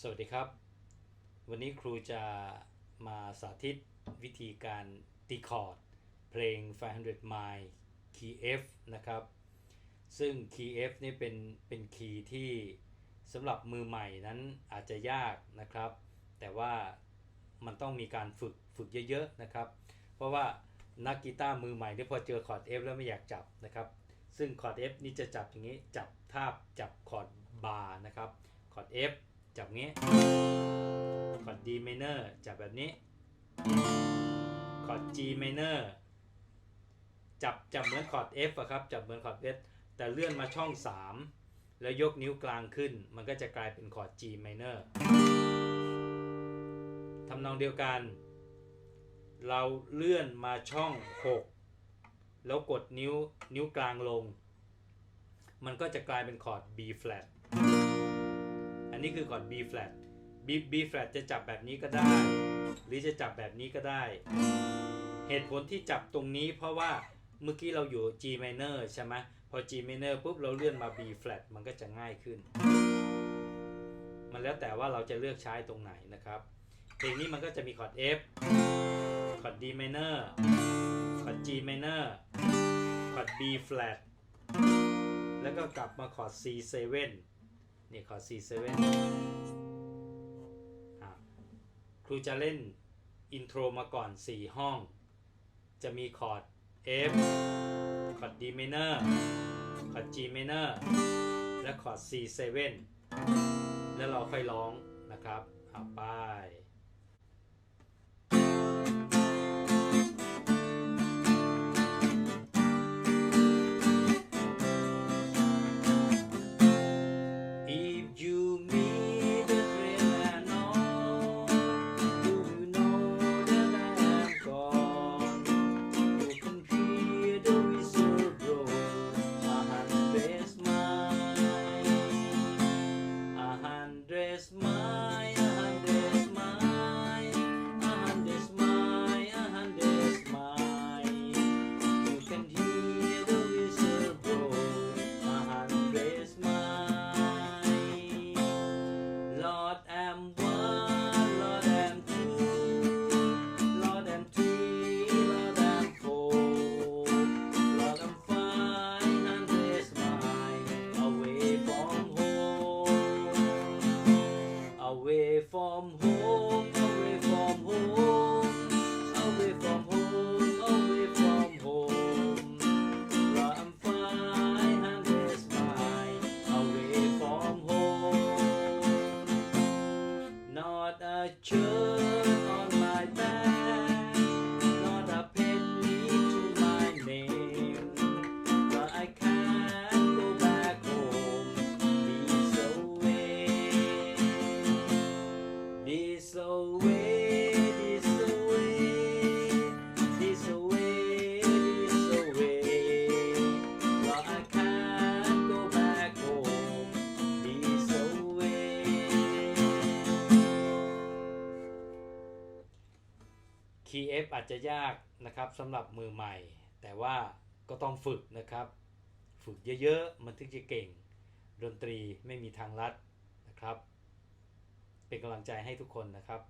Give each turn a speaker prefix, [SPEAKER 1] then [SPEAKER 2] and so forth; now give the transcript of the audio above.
[SPEAKER 1] สวัสดีครับ วันนี้ครูจะมาสาธิตวิธีการตีคอร์ด เพลง 500 mile key F นะครับ ซึ่ง key F นี่เป็นเป็นคีย์ที่สำหรับมือใหม่นั้นอาจจะยากนะครับ แต่ว่ามันต้องมีการฝึกฝึกเยอะๆนะครับ เพราะว่านักกีตาร์มือใหม่ที่พอเจอคอร์ด F แล้วไม่อยากจับนะครับ ซึ่งคอร์ด F นี่จะจับอย่างนี้จับทาบจับคอร์ดบาร์นะครับคอร์ด F จับงี้คอร์ด D minor จับแบบนี้คอร์ด G minor จับจับเหมือนคอร์ด F อะครับ จับเหมือนคอร์ด F แต่เลื่อนมาช่อง 3 แล้วยกนิ้วกลางขึ้น มันก็จะกลายเป็นคอร์ด G minor ทำนองเดียวกัน เราเลื่อนมาช่อง 6 แล้วกดนิ้วนิ้วกลางลง มันก็จะกลายเป็นคอร์ด B flat นี้คือคอร์ด B flat B B flat จะจับแบบนี้ก็ได้ หรือจะจับแบบนี้ก็ได้ เหตุผลที่จับตรงนี้เพราะว่าเมื่อกี้เราอยู่ G minor ใช่ไหมพอ G minor ปุ๊บเราเลื่อนมา B flat มันก็จะง่ายขึ้น มันแล้วแต่ว่าเราจะเลือกใช้ตรงไหนนะครับ เพลงนี้มันก็จะมีคอร์ด F คอร์ด D minor คอร์ด G minor คอร์ด B flat แล้วก็กลับมาคอร์ด C7 นี่คอร์ด C7 ครูจะเล่นอินโทรมาก่อน 4 ห้อง จะมีคอร์ด F คอร์ด D minor คอร์ด G minor และคอร์ด C7 แล้วเราค่อยร้องนะครับเอาไป Not on my back, not a penny to my name. But I can't go back home. This away, TF อาจจะยากนะครับสำหรับมือใหม่ แต่ว่าก็ต้องฝึกนะครับ ฝึกเยอะๆ มันถึงจะเก่ง ดนตรีไม่มีทางลัดนะครับ เป็นกำลังใจให้ทุกคนนะครับ